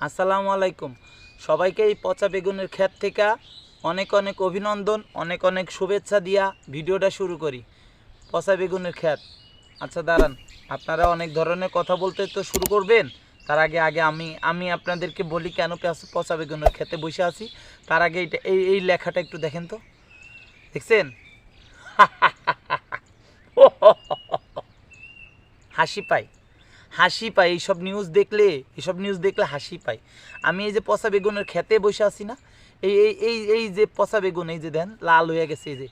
আসসালামু আলাইকুম। সবাইকে এই পচা বেগুনের ক্ষেত থেকে অনেক অনেক অভিনন্দন, অনেক অনেক শুভেচ্ছা দিয়া ভিডিওটা শুরু করি। পচা বেগুনের ক্ষেত। আচ্ছা দাঁড়ান। আপনারা অনেক ধরনের কথা বলতে তো শুরু করবেন। তার আগে আগে আমি আমি আপনাদেরকে বলি কেন পচা বেগুনের খেতে বসে আছি। তার আগে এইটা, এই এই লেখাটা একটু দেখেন তো। দেখছেন? হাসি পায় হাসি পায়, এইসব নিউজ দেখলে, এইসব নিউজ দেখলে হাসি পায়। আমি এই যে পচা বেগুনের খেতে বসে আছি না, এই এই এই যে পচা বেগুন, এই যে দেন, লাল হয়ে গেছে, এই যে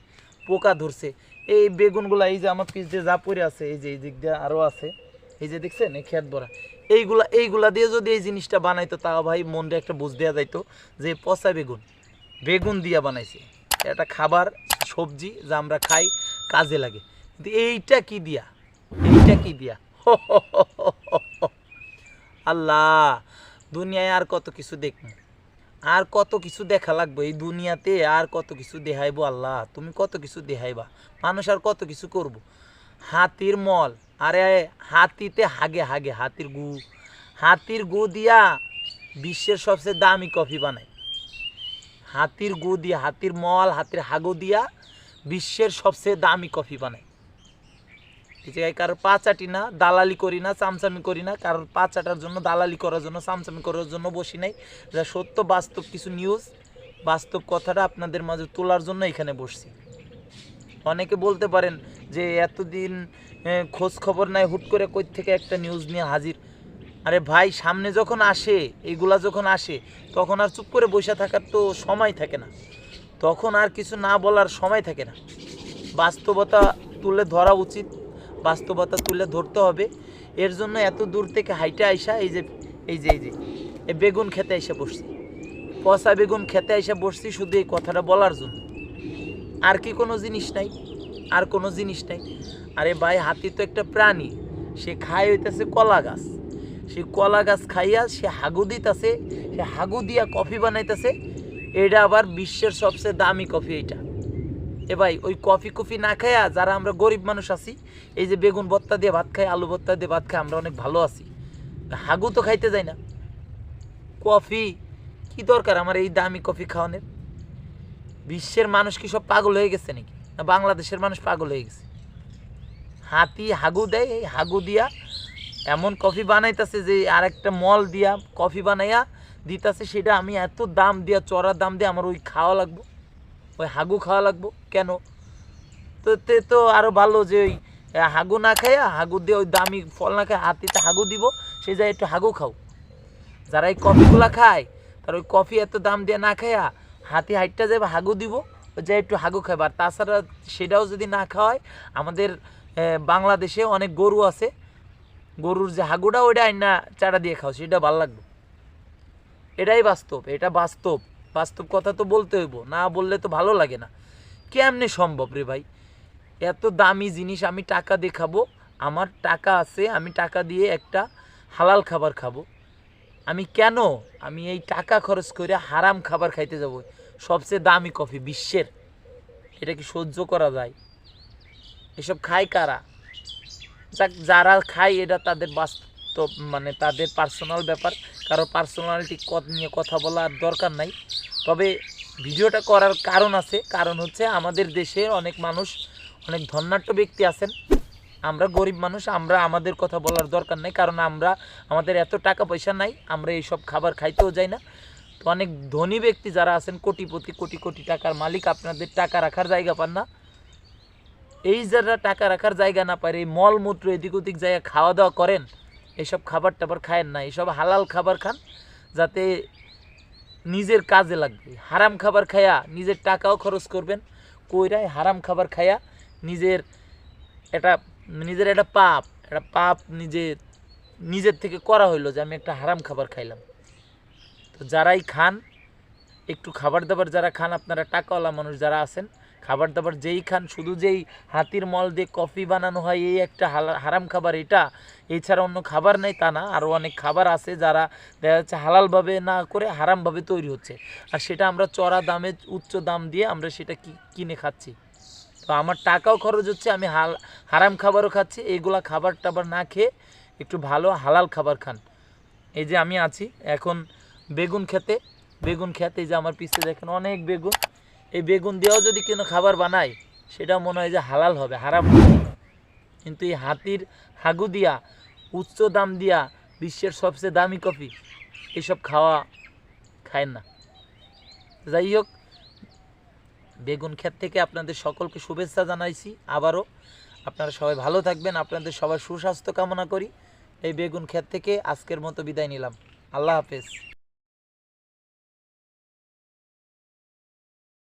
পোকা ধরছে, এই বেগুনগুলা, এই যে আমার পিস দিয়ে যা পড়ে আছে, এই যে এই দিক দিয়ে আরও আছে, এই যে দেখছেন, এই খেত ভরা। এইগুলা এইগুলা দিয়ে যদি এই জিনিসটা বানাইতো, তাও ভাই মনটা একটা বুঝ দেওয়া যাইতো যে পচা বেগুন বেগুন দিয়া বানাইছে। এটা খাবার, সবজি যা আমরা খাই, কাজে লাগে। কিন্তু এইটা কি দিয়া? এইটা কি দিয়া? আল্লাহ, দুনিয়ায় আর কত কিছু দেখব? আর কত কিছু দেখা লাগবে? এই দুনিয়াতে আর কত কিছু দেখাইবো আল্লাহ? তুমি কত কিছু দেখাইবা? মানুষ আর কত কিছু করব? হাতির মল, আরে হাতিতে হাগে হাগে, হাতির গু। হাতির গু দিয়া বিশ্বের সবচেয়ে দামি কফি বানায় হাতির গু দিয়া, হাতির মল, হাতির হাগু দিয়া বিশ্বের সবচেয়ে দামি কফি বানায় এই জায়গায় কারোর পা চাটি না, দালালি করি না, চামচামি করি না কারোর পা চাটার জন্য, দালালি করার জন্য, চামচামি করার জন্য বসি নাই। যা সত্য, বাস্তব কিছু নিউজ বাস্তব কথাটা আপনাদের মাঝে তোলার জন্য এখানে বসছি। অনেকে বলতে পারেন যে এতদিন খোঁজ খবর নাই, হুট করে কই থেকে একটা নিউজ নিয়ে হাজির। আরে ভাই, সামনে যখন আসে, এইগুলা যখন আসে, তখন আর চুপ করে বসে থাকার তো সময় থাকে না। তখন আর কিছু না বলার সময় থাকে না। বাস্তবতা তুলে ধরা উচিত। বাস্তবতা তুলে ধরতে হবে। এর জন্য এত দূর থেকে হাইটে আইসা এই যে এই যে এই যে বেগুন খেতে এসে বসছি। পচা বেগুন খেতে এসে বসছি শুধু এই কথাটা বলার জন্য। আর কি কোনো জিনিস নাই, আর কোনো জিনিস নাই। আরে ভাই, হাতি তো একটা প্রাণী। সে খায় হইতেছে কলা গাছ। সে কলা গাছ খাইয়া সে হাগু দিতেছে, সে হাগু দিয়া কফি বানাইতেছে। এটা আবার বিশ্বের সবচেয়ে দামি কফি এইটা। এ ভাই, ওই কফি কফি না খাইয়া যারা আমরা গরিব মানুষ আছি, এই যে বেগুন ভত্তা দিয়ে ভাত খাই, আলু ভত্তা দিয়ে ভাত খাই, আমরা অনেক ভালো আছি। হাগু তো খাইতে যাই না। কফি, কি দরকার আমার এই দামি কফি খাওয়ানোর? বিশ্বের মানুষ কি সব পাগল হয়ে গেছে নাকি? না বাংলাদেশের মানুষ পাগল হয়ে গেছে? হাতি হাগু দেয়, এই হাগু দিয়া এমন কফি বানাইতেছে যে আরেকটা মল দিয়া কফি বানাইয়া দিতেছে, সেটা আমি এত দাম দিয়া, চড়া দাম দিয়ে আমার ওই খাওয়া লাগবো। ওই হাগু খাওয়া লাগবো? কেন? তো তে তো আরও ভালো যে ওই হাগু না খাইয়া হাগু দিয়ে ওই দামি ফল না খাই হাতিতে হাগু দিব, সে যায় একটু হাগু খাও। যারা এই কফিগুলা খায়, তার ওই কফি এত দাম দিয়ে না খাইয়া হাতি হাইটটা যাবে হাগু দিব, ও যায় একটু হাগু খাবে আর তাছাড়া সেটাও যদি না খাওয়ায়, আমাদের বাংলাদেশে অনেক গরু আছে, গরুর যে হাগুটা ওইটা আইনা চারা দিয়ে খাও, সেটা ভালো লাগবে। এটাই বাস্তব, এটা বাস্তব। বাস্তব কথা তো বলতে হইব, না বললে তো ভালো লাগে না। কেমনে সম্ভব রে ভাই? এত দামি জিনিস আমি টাকা দিয়ে খাব, আমার টাকা আছে, আমি টাকা দিয়ে একটা হালাল খাবার খাব। আমি কেন? আমি এই টাকা খরচ করে হারাম খাবার খাইতে যাব। সবচেয়ে দামি কফি বিশ্বের। এটা কি সহ্য করা যায়? এসব খায় কারা? যাক, যারা খায়, এটা তাদের বাস্তব মানে তাদের পার্সোনাল ব্যাপার। কারও পার্সোনালিটি নিয়ে কথা বলার দরকার নাই। তবে ভিডিওটা করার কারণ আছে, কারণ হচ্ছে আমাদের দেশে অনেক মানুষ, অনেক ধন্যাট্য ব্যক্তি আছেন। আমরা গরিব মানুষ, আমরা আমাদের কথা বলার দরকার নেই, কারণ আমরা, আমাদের এত টাকা পয়সা নাই, আমরা এইসব খাবার খাইতেও যাই না। তো অনেক ধনী ব্যক্তি যারা আছেন, কোটিপতি, কোটি কোটি টাকার মালিক, আপনাদের টাকা রাখার জায়গা পান না। এই যারা টাকা রাখার জায়গা না পারে এই মলমূত্র এদিক ওদিক জায়গা খাওয়া দাওয়া করেন এসব খাবার টাবার খায়েন না, এসব হালাল খাবার খান যাতে নিজের কাজে লাগবে। হারাম খাবার খায়া নিজের টাকাও খরচ করবেন, কইরাই হারাম খাবার খায়া নিজের এটা নিজের একটা পাপ একটা পাপ নিজে, নিজের থেকে করা হইল যে আমি একটা হারাম খাবার খাইলাম। তো যারাই খান, একটু খাবার দাবার যারা খান, আপনারা টাকাওয়ালা মানুষ যারা আছেন খাবার দাবার যেই খান, শুধু যেই হাতির মল দিয়ে কফি বানানো হয়, এই একটা হারাম খাবার এটা। এছাড়া অন্য খাবার নেই তা না আরও অনেক খাবার আছে যারা দেখা যাচ্ছে হালালভাবে না করে হারামভাবে তৈরি হচ্ছে। আর সেটা আমরা চড়া দামে, উচ্চ দাম দিয়ে আমরা সেটা কিনে খাচ্ছি। তো আমার টাকাও খরচ হচ্ছে, আমি হাল, হারাম খাবারও খাচ্ছি এইগুলা খাবার টাবার না খেয়ে একটু ভালো হালাল খাবার খান। এই যে আমি আছি, এখন বেগুন খেতে বেগুন খেতে, এই যে আমার পিছে দেখেন অনেক বেগুন। এই বেগুন দিয়েও যদি কোনো খাবার বানায়, সেটা মনে হয় যে হালাল হবে, হারাম কিন্তু এই হাতির হাগু দিয়া, উচ্চ দাম দিয়া, বিশ্বের সবচেয়ে দামি কফি, এসব খাওয়া খায় না। যাই হোক, বেগুন ক্ষেত থেকে আপনাদের সকলকে শুভেচ্ছা জানাইছি আবারও। আপনারা সবাই ভালো থাকবেন, আপনাদের সবার সুস্বাস্থ্য কামনা করি। এই বেগুন ক্ষেত থেকে আজকের মতো বিদায় নিলাম। আল্লাহ হাফেজ।